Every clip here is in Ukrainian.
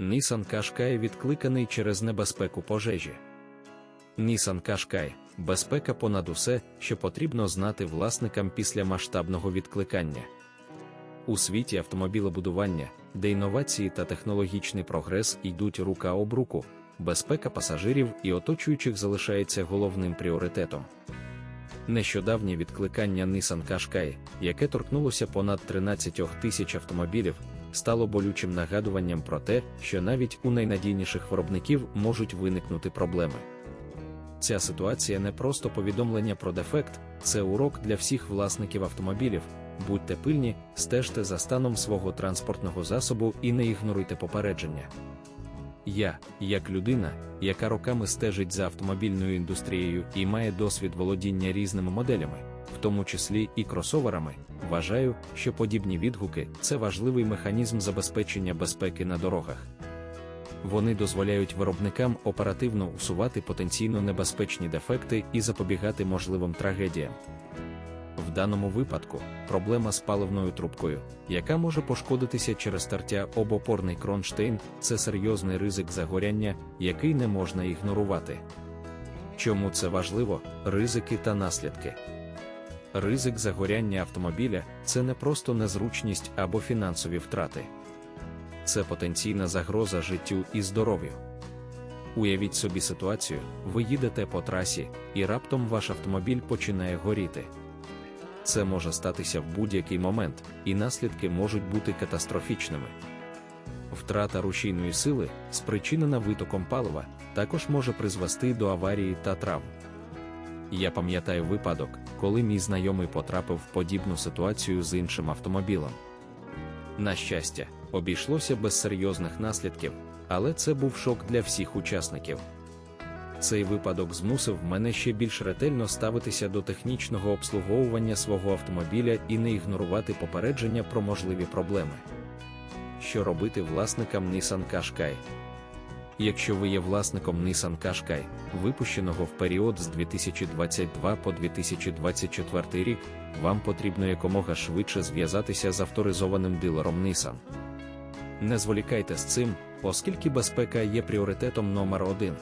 Nissan Qashqai відкликаний через небезпеку пожежі. Nissan Qashqai – безпека понад усе, що потрібно знати власникам після масштабного відкликання. У світі автомобілебудування, де інновації та технологічний прогрес йдуть рука об руку, безпека пасажирів і оточуючих залишається головним пріоритетом. Нещодавнє відкликання Nissan Qashqai, яке торкнулося понад 13 тисяч автомобілів, стало болючим нагадуванням про те, що навіть у найнадійніших виробників можуть виникнути проблеми. Ця ситуація не просто повідомлення про дефект, це урок для всіх власників автомобілів. Будьте пильні, стежте за станом свого транспортного засобу і не ігноруйте попередження. Я, як людина, яка роками стежить за автомобільною індустрією і має досвід володіння різними моделями, в тому числі і кросоверами, вважаю, що подібні відгуки це важливий механізм забезпечення безпеки на дорогах. Вони дозволяють виробникам оперативно усувати потенційно небезпечні дефекти і запобігати можливим трагедіям. В даному випадку проблема з паливною трубкою, яка може пошкодитися через тертя об опорний кронштейн, це серйозний ризик загоряння, який не можна ігнорувати. Чому це важливо? Ризики та наслідки. Ризик загоряння автомобіля це не просто незручність або фінансові втрати. Це потенційна загроза життю і здоров'ю. Уявіть собі ситуацію, ви їдете по трасі, і раптом ваш автомобіль починає горіти. Це може статися в будь-який момент, і наслідки можуть бути катастрофічними. Втрата рушійної сили, спричинена витоком палива, також може призвести до аварії та травм. Я пам'ятаю випадок, коли мій знайомий потрапив в подібну ситуацію з іншим автомобілем. На щастя, обійшлося без серйозних наслідків, але це був шок для всіх учасників. Цей випадок змусив мене ще більш ретельно ставитися до технічного обслуговування свого автомобіля і не ігнорувати попередження про можливі проблеми. Що робити власникам Nissan Qashqai? Якщо ви є власником Nissan Qashqai, випущеного в період з 2022 по 2024 рік, вам потрібно якомога швидше зв'язатися з авторизованим дилером Nissan. Не зволікайте з цим, оскільки безпека є пріоритетом номер один.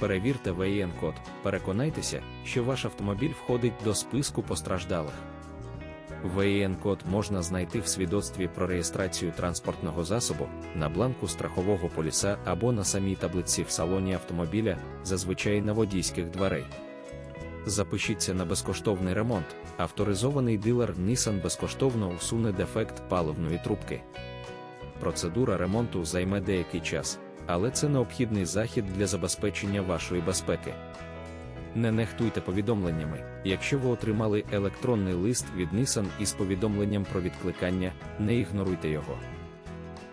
Перевірте ВІН-код, переконайтеся, що ваш автомобіль входить до списку постраждалих. ВІН-код можна знайти в свідоцтві про реєстрацію транспортного засобу, на бланку страхового поліса або на самій таблиці в салоні автомобіля, зазвичай на водійських дверей. Запишіться на безкоштовний ремонт. Авторизований дилер Nissan безкоштовно усуне дефект паливної трубки. Процедура ремонту займе деякий час але це необхідний захід для забезпечення вашої безпеки. Не нехтуйте повідомленнями, якщо ви отримали електронний лист від Nissan із повідомленням про відкликання, не ігноруйте його.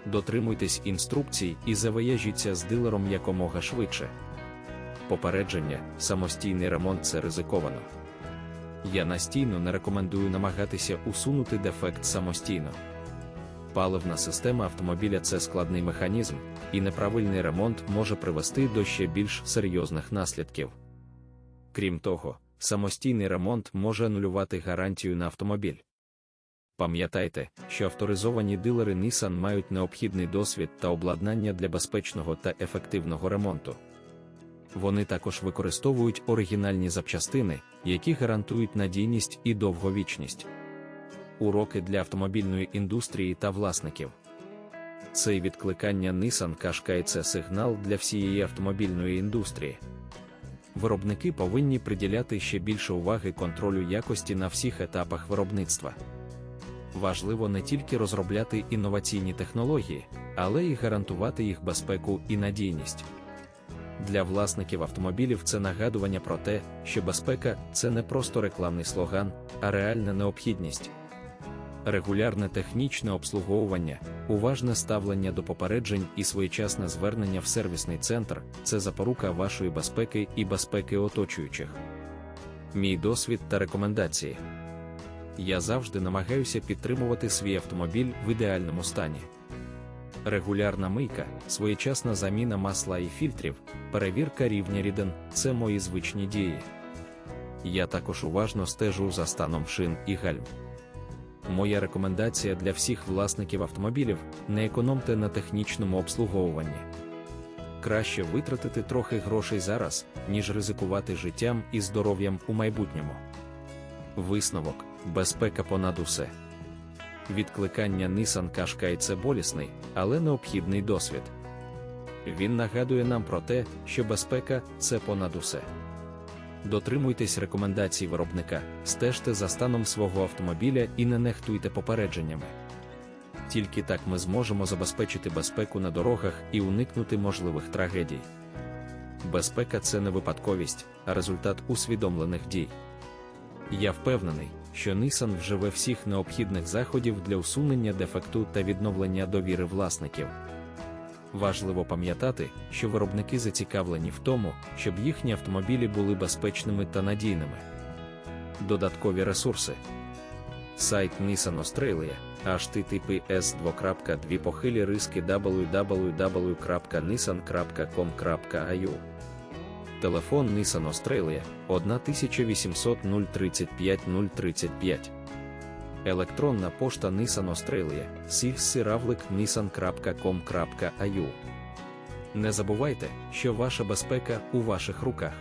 Дотримуйтесь інструкцій і завияжіться з дилером якомога швидше. Попередження, самостійний ремонт це ризиковано. Я настійно не рекомендую намагатися усунути дефект самостійно. Паливна система автомобіля це складний механізм, і неправильний ремонт може привести до ще більш серйозних наслідків. Крім того, самостійний ремонт може анулювати гарантію на автомобіль. Пам'ятайте, що авторизовані дилери Nissan мають необхідний досвід та обладнання для безпечного та ефективного ремонту. Вони також використовують оригінальні запчастини, які гарантують надійність і довговічність уроки для автомобільної індустрії та власників. Цей відкликання Nissan Qashqai – це сигнал для всієї автомобільної індустрії. Виробники повинні приділяти ще більше уваги контролю якості на всіх етапах виробництва. Важливо не тільки розробляти інноваційні технології, але й гарантувати їх безпеку і надійність. Для власників автомобілів це нагадування про те, що безпека це не просто рекламний слоган, а реальна необхідність регулярне технічне обслуговування, уважне ставлення до попереджень і своєчасне звернення в сервісний центр це запорука вашої безпеки і безпеки оточуючих. Мій досвід та рекомендації. Я завжди намагаюся підтримувати свій автомобіль в ідеальному стані. Регулярна мийка, своєчасна заміна масла і фільтрів, перевірка рівня рідин це мої звичні дії. Я також уважно стежу за станом шин і гальм. Моя рекомендація для всіх власників автомобілів не економте на технічному обслуговуванні. Краще витратити трохи грошей зараз, ніж ризикувати життям і здоров'ям у майбутньому. Висновок безпека понад усе. Відкликання Nissan Qashqai – це болісний, але необхідний досвід. Він нагадує нам про те, що безпека це понад усе. Дотримуйтесь рекомендацій виробника, стежте за станом свого автомобіля і не нехтуйте попередженнями. Тільки так ми зможемо забезпечити безпеку на дорогах і уникнути можливих трагедій. Безпека це не випадковість, а результат усвідомлених дій. Я впевнений, що Nissan вживе всіх необхідних заходів для усунення дефекту та відновлення довіри власників. Важливо пам'ятати, що виробники зацікавлені в тому, щоб їхні автомобілі були безпечними та надійними. Додаткові ресурси. Сайт Nissan Australia, https 2.2 похилі риски www.nissan.com.au Телефон Nissan Australia 1800 035 035 Електронна пошта Nissan Australia nissan.com.au Не забувайте, що ваша безпека у ваших руках.